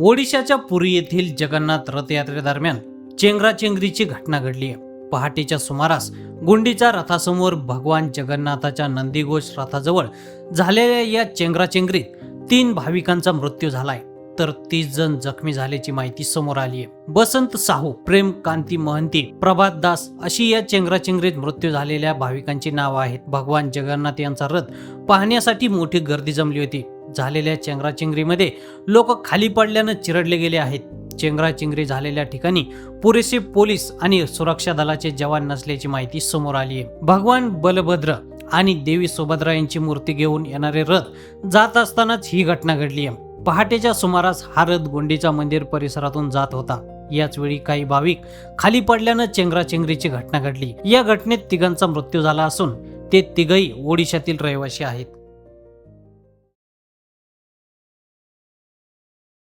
ओडिशाच्या पुरी येथील जगन्नाथ रथयात्रेदरम्यान चेंगराचेंगरीची घटना घडली आहे. पहाटेच्या सुमारास गुंडीच्या रथासमोर भगवान जगन्नाथाच्या नंदीघोष रथाजवळ झालेल्या या चेंगराचेंगरीत तीन भाविकांचा मृत्यू झालाय. तर तीस जण जखमी झाल्याची माहिती समोर आली आहे. बसंत साहू प्रेम कांती महंती प्रभात दास अशी या चेंगराचेंगरीत मृत्यू झालेल्या भाविकांची नावं आहेत. भगवान जगन्नाथ यांचा रथ पाहण्यासाठी मोठी गर्दी जमली होती. झालेल्या चेंगराचेंगरीमध्ये लोक खाली पडल्यानं चिरडले गेले आहेत. चेंगराचेंगरी झालेल्या ठिकाणी पुरेसे पोलीस आणि सुरक्षा दलाचे जवान नसल्याची माहिती समोर आली आहे. भगवान बलभद्र आणि देवी सुभद्रा यांची मूर्ती घेऊन येणारे रथ जात असतानाच ही घटना घडली आहे. पहाटेच्या सुमारास हा रथ गोंडीचा मंदिर परिसरातून जात होता. याच वेळी काही भाविक खाली पडल्यानं चेंगराचेंगरीची घटना घडली. या घटनेत तिघांचा मृत्यू झाला असून ते तिघही ओडिशातील रहिवासी आहेत.